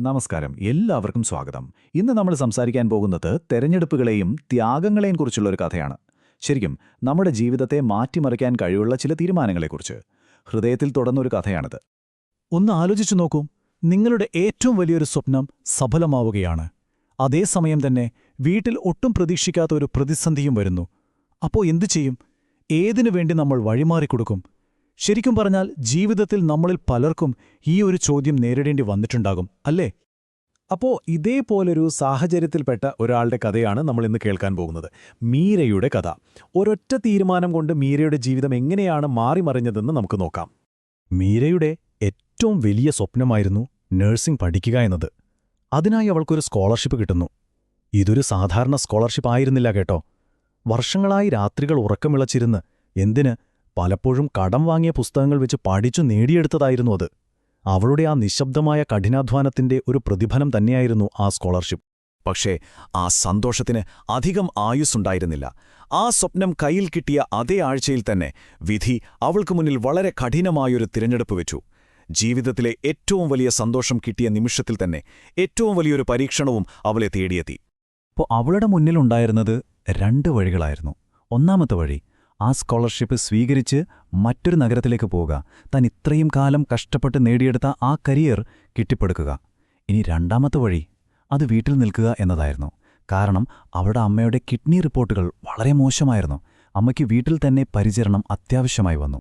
നമസ്കാരം. എല്ലാവർക്കും സ്വാഗതം. ഇന്ന് നമ്മൾ സംസാരിക്കാൻ പോകുന്നത് തെരഞ്ഞെടുപ്പുകളെയും ത്യാഗങ്ങളെയും കുറിച്ചുള്ള ഒരു കഥയാണ്. ശരിക്കും നമ്മുടെ ജീവിതത്തെ മാറ്റിമറിക്കാൻ കഴിവുള്ള ചില തീരുമാനങ്ങളെക്കുറിച്ച്. ഹൃദയത്തിൽ തുടർന്നൊരു കഥയാണിത്. ഒന്ന് ആലോചിച്ചു നോക്കൂ. നിങ്ങളുടെ ഏറ്റവും വലിയൊരു സ്വപ്നം സഫലമാവുകയാണ്. അതേസമയം തന്നെ വീട്ടിൽ ഒട്ടും പ്രതീക്ഷിക്കാത്ത ഒരു പ്രതിസന്ധിയും വരുന്നു. അപ്പോൾ എന്തു ചെയ്യും? ഏതിനു വേണ്ടി നമ്മൾ വഴിമാറിക്കൊടുക്കും? ശരിക്കും പറഞ്ഞാൽ ജീവിതത്തിൽ നമ്മളിൽ പലർക്കും ഈ ഒരു ചോദ്യം നേരിടേണ്ടി വന്നിട്ടുണ്ടാകും അല്ലേ? അപ്പോ ഇതേപോലൊരു സാഹചര്യത്തിൽപ്പെട്ട ഒരാളുടെ കഥയാണ് നമ്മൾ ഇന്ന് കേൾക്കാൻ പോകുന്നത്. മീരയുടെ കഥ. ഒരൊറ്റ തീരുമാനം കൊണ്ട് മീരയുടെ ജീവിതം എങ്ങനെയാണ് മാറിമറിഞ്ഞതെന്ന് നമുക്ക് നോക്കാം. മീരയുടെ ഏറ്റവും വലിയ സ്വപ്നമായിരുന്നു നഴ്സിംഗ് പഠിക്കുക എന്നത്. അതിനായി അവൾക്കൊരു സ്കോളർഷിപ്പ് കിട്ടുന്നു. ഇതൊരു സാധാരണ സ്കോളർഷിപ്പ് ആയിരുന്നില്ല കേട്ടോ. വർഷങ്ങളായി രാത്രികൾ ഉറക്കമിളച്ചിരുന്ന് എന്തിന് പലപ്പോഴും കടം വാങ്ങിയ പുസ്തകങ്ങൾ വെച്ച് പഠിച്ചു നേടിയെടുത്തതായിരുന്നു അത്. അവളുടെ ആ നിശബ്ദമായ കഠിനാധ്വാനത്തിന്റെ ഒരു പ്രതിഫലം തന്നെയായിരുന്നു ആ സ്കോളർഷിപ്പ്. പക്ഷേ ആ സന്തോഷത്തിന് അധികം ആയുസ്സുണ്ടായിരുന്നില്ല. ആ സ്വപ്നം കയ്യിൽ കിട്ടിയ അതേ ആഴ്ചയിൽ തന്നെ വിധി അവൾക്ക് മുന്നിൽ വളരെ കഠിനമായൊരു തിരഞ്ഞെടുപ്പ് വെച്ചു. ജീവിതത്തിലെ ഏറ്റവും വലിയ സന്തോഷം കിട്ടിയ നിമിഷത്തിൽ തന്നെ ഏറ്റവും വലിയൊരു പരീക്ഷണവും അവളെ തേടിയെത്തി. അപ്പോൾ അവളുടെ മുന്നിലുണ്ടായിരുന്നത് രണ്ട് വഴികളായിരുന്നു. ഒന്നാമത്തെ വഴി ആ സ്കോളർഷിപ്പ് സ്വീകരിച്ച് മറ്റൊരു നഗരത്തിലേക്ക് പോവുക. താൻ ഇത്രയും കാലം കഷ്ടപ്പെട്ട് നേടിയെടുത്ത ആ കരിയർ കിട്ടിപ്പടുക്കുക. ഇനി രണ്ടാമത്തെ വഴി അത് വീട്ടിൽ നിൽക്കുക എന്നതായിരുന്നു. കാരണം അവളുടെ അമ്മയുടെ കിഡ്നി റിപ്പോർട്ടുകൾ വളരെ മോശമായിരുന്നു. അമ്മയ്ക്ക് വീട്ടിൽ തന്നെ പരിചരണം അത്യാവശ്യമായി വന്നു.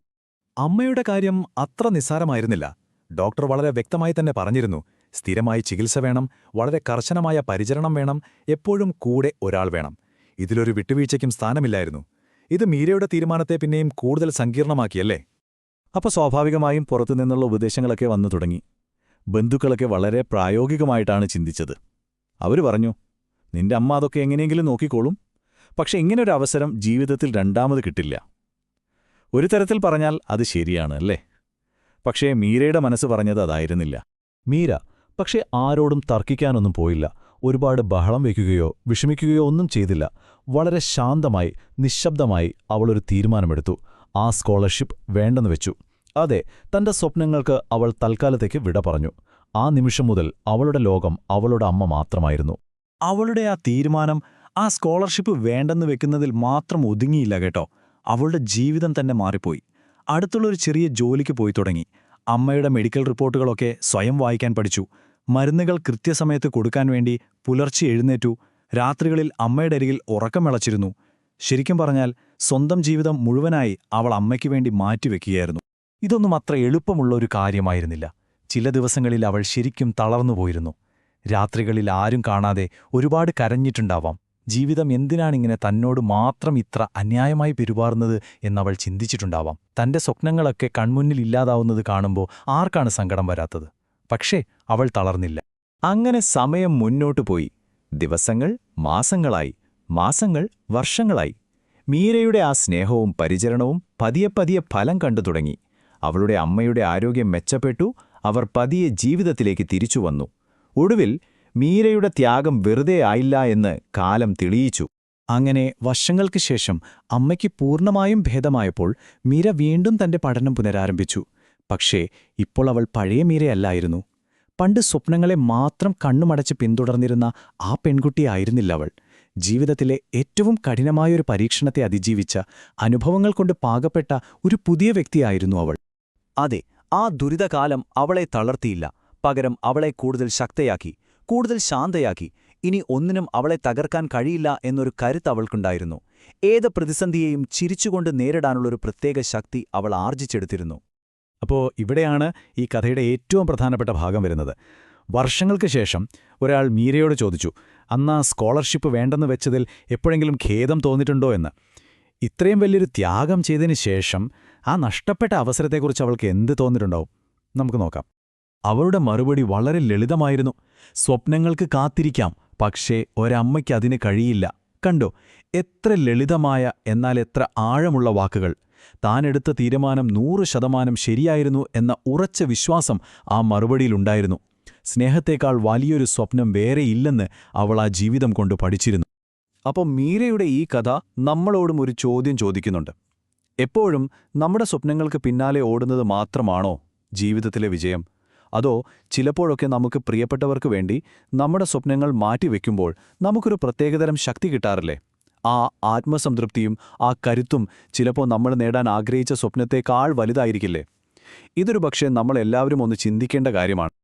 അമ്മയുടെ കാര്യം അത്ര നിസ്സാരമായിരുന്നില്ല. ഡോക്ടർ വളരെ വ്യക്തമായി തന്നെ പറഞ്ഞിരുന്നു. സ്ഥിരമായി ചികിത്സ വേണം വളരെ കർശനമായ പരിചരണം വേണം എപ്പോഴും കൂടെ ഒരാൾ വേണം. ഇതിലൊരു വിട്ടുവീഴ്ചയ്ക്കും സ്ഥാനമില്ലായിരുന്നു. ഇത് മീരയുടെ തീരുമാനത്തെ പിന്നെയും കൂടുതൽ സങ്കീർണമാക്കിയല്ലേ? അപ്പോൾ സ്വാഭാവികമായും പുറത്തുനിന്നുള്ള ഉപദേശങ്ങളൊക്കെ വന്നു തുടങ്ങി. ബന്ധുക്കളൊക്കെ വളരെ പ്രായോഗികമായിട്ടാണ് ചിന്തിച്ചത്. അവർ പറഞ്ഞു നിന്റെ അമ്മ അതൊക്കെ എങ്ങനെയെങ്കിലും നോക്കിക്കോളും. പക്ഷെ ഇങ്ങനൊരു അവസരം ജീവിതത്തിൽ രണ്ടാമത് കിട്ടില്ല. ഒരു തരത്തിൽ പറഞ്ഞാൽ അത് ശരിയാണ് അല്ലേ? പക്ഷേ മീരയുടെ മനസ്സ് പറഞ്ഞത് അതായിരുന്നില്ല. മീര പക്ഷേ ആരോടും തർക്കിക്കാനൊന്നും പോയില്ല. ഒരുപാട് ബഹളം വയ്ക്കുകയോ വിഷമിക്കുകയോ ഒന്നും ചെയ്തില്ല. വളരെ ശാന്തമായി നിശബ്ദമായി അവളൊരു തീരുമാനമെടുത്തു. ആ സ്കോളർഷിപ്പ് വേണ്ടെന്ന് വെച്ചു. അതെ തന്റെ സ്വപ്നങ്ങൾക്ക് അവൾ തൽക്കാലത്തേക്ക് വിട പറഞ്ഞു. ആ നിമിഷം മുതൽ അവളുടെ ലോകം അവളുടെ അമ്മ മാത്രമായിരുന്നു. അവളുടെ ആ തീരുമാനം ആ സ്കോളർഷിപ്പ് വേണ്ടെന്ന് വെക്കുന്നതിൽ മാത്രം ഒതുങ്ങിയില്ല കേട്ടോ. അവളുടെ ജീവിതം തന്നെ മാറിപ്പോയി. അടുത്തുള്ളൊരു ചെറിയ ജോലിക്ക് പോയി തുടങ്ങി. അമ്മയുടെ മെഡിക്കൽ റിപ്പോർട്ടുകളൊക്കെ സ്വയം വായിക്കാൻ പഠിച്ചു. മരുന്നുകൾ കൃത്യസമയത്ത് കൊടുക്കാൻ വേണ്ടി പുലർച്ചെ എഴുന്നേറ്റു. രാത്രികളിൽ അമ്മയുടെ അരികിൽ ഉറക്കമിളച്ചിരുന്നു ശരിക്കും പറഞ്ഞാൽ സ്വന്തം ജീവിതം മുഴുവനായി അവൾ അമ്മയ്ക്ക് വേണ്ടി മാറ്റിവെക്കുകയായിരുന്നു. ഇതൊന്നും അത്ര എളുപ്പമുള്ള ഒരു കാര്യമായിരുന്നില്ല. ചില ദിവസങ്ങളിൽ അവൾ ശരിക്കും തളർന്നുപോയിരുന്നു രാത്രികളിൽ ആരും കാണാതെ ഒരുപാട് കരഞ്ഞിട്ടുണ്ടാവാം. ജീവിതം എന്തിനാണിങ്ങനെ തന്നോട് മാത്രം ഇത്ര അന്യായമായി പെരുമാറുന്നത് എന്നവൾ ചിന്തിച്ചിട്ടുണ്ടാവാം. തന്റെ സ്വപ്നങ്ങളൊക്കെ കൺമുന്നിൽ ഇല്ലാതാവുന്നത് കാണുമ്പോൾ ആർക്കാണ് സങ്കടം വരാത്തത്? പക്ഷേ അവൾ തളർന്നില്ല. അങ്ങനെ സമയം മുന്നോട്ടു പോയി. ദിവസങ്ങൾ മാസങ്ങളായി മാസങ്ങൾ വർഷങ്ങളായി. മീരയുടെ ആ സ്നേഹവും പരിചരണവും പതിയെ പതിയെ ഫലം കണ്ടു തുടങ്ങി. അവളുടെ അമ്മയുടെ ആരോഗ്യം മെച്ചപ്പെട്ടു അവർ പതിയെ ജീവിതത്തിലേക്ക് തിരിച്ചു വന്നു. ഒടുവിൽ മീരയുടെ ത്യാഗം വെറുതെ ആയില്ല എന്ന് കാലം തെളിയിച്ചു. അങ്ങനെ വർഷങ്ങൾക്ക് ശേഷം അമ്മയ്ക്ക് പൂർണമായും ഭേദമായപ്പോൾ മീര വീണ്ടും തന്റെ പഠനം പുനരാരംഭിച്ചു. പക്ഷേ ഇപ്പോൾ അവൾ പഴയ മീരയല്ലായിരുന്നു. പണ്ട് സ്വപ്നങ്ങളെ മാത്രം കണ്ണുമടച്ച് പിന്തുടർന്നിരുന്ന ആ പെൺകുട്ടിയായിരുന്നില്ല അവൾ. ജീവിതത്തിലെ ഏറ്റവും കഠിനമായൊരു പരീക്ഷണത്തെ അതിജീവിച്ച അനുഭവങ്ങൾ കൊണ്ട് പാകപ്പെട്ട ഒരു പുതിയ വ്യക്തിയായിരുന്നു അവൾ. അതെ ആ ദുരിതകാലം അവളെ തളർത്തിയില്ല. പകരം അവളെ കൂടുതൽ ശക്തയാക്കി കൂടുതൽ ശാന്തയാക്കി. ഇനി ഒന്നിനും അവളെ തകർക്കാൻ കഴിയില്ല എന്നൊരു കരുത്ത് അവൾക്കുണ്ടായിരുന്നു. ഏത് പ്രതിസന്ധിയെയും ചിരിച്ചുകൊണ്ട് നേരിടാനുള്ളൊരു പ്രത്യേക ശക്തി അവൾ ആർജിച്ചെടുത്തിരുന്നു. അപ്പോൾ ഇവിടെയാണ് ഈ കഥയുടെ ഏറ്റവും പ്രധാനപ്പെട്ട ഭാഗം വരുന്നത്. വർഷങ്ങൾക്ക് ശേഷം ഒരാൾ മീരയോട് ചോദിച്ചു അന്ന് ആ സ്കോളർഷിപ്പ് വേണ്ടെന്ന് വെച്ചതിൽ എപ്പോഴെങ്കിലും ഖേദം തോന്നിയിട്ടുണ്ടോ എന്ന്? ഇത്രയും വലിയൊരു ത്യാഗം ചെയ്തതിന് ശേഷം ആ നഷ്ടപ്പെട്ട അവസരത്തെക്കുറിച്ച് അവൾക്ക് എന്ത് തോന്നിയിട്ടുണ്ടാവും? നമുക്ക് നോക്കാം. അവളുടെ മറുപടി വളരെ ലളിതമായിരുന്നു. സ്വപ്നങ്ങൾക്ക് കാത്തിരിക്കാം പക്ഷേ ഒരമ്മയ്ക്ക് അതിന് കഴിയില്ല. കണ്ടോ? എത്ര ലളിതമായ എന്നാൽ എത്ര ആഴമുള്ള വാക്കുകൾ. താനെടുത്ത തീരുമാനം നൂറ് ശതമാനം ശരിയായിരുന്നു എന്ന ഉറച്ച വിശ്വാസം ആ മറുപടിയിലുണ്ടായിരുന്നു. സ്നേഹത്തേക്കാൾ വലിയൊരു സ്വപ്നം വേറെയില്ലെന്ന് അവൾ ആ ജീവിതം കൊണ്ട് പഠിച്ചിരുന്നു. അപ്പോൾ മീരയുടെ ഈ കഥ നമ്മളോടും ഒരു ചോദ്യം ചോദിക്കുന്നുണ്ട്. എപ്പോഴും നമ്മുടെ സ്വപ്നങ്ങൾക്ക് പിന്നാലെ ഓടുന്നത് മാത്രമാണോ ജീവിതത്തിലെ വിജയം? അതോ ചിലപ്പോഴൊക്കെ നമുക്ക് പ്രിയപ്പെട്ടവർക്ക് വേണ്ടി നമ്മുടെ സ്വപ്നങ്ങൾ മാറ്റിവെക്കുമ്പോൾ നമുക്കൊരു പ്രത്യേകതരം ശക്തി കിട്ടാറില്ലേ? ആ ആത്മസംതൃപ്തിയും ആ കരുത്തും ചിലപ്പോൾ നമ്മൾ നേടാൻ ആഗ്രഹിച്ച സ്വപ്നത്തേക്കാൾ വലുതായിരിക്കില്ലേ? ഇതൊരു പക്ഷേ നമ്മളെല്ലാവരും ഒന്ന് ചിന്തിക്കേണ്ട കാര്യമാണ്.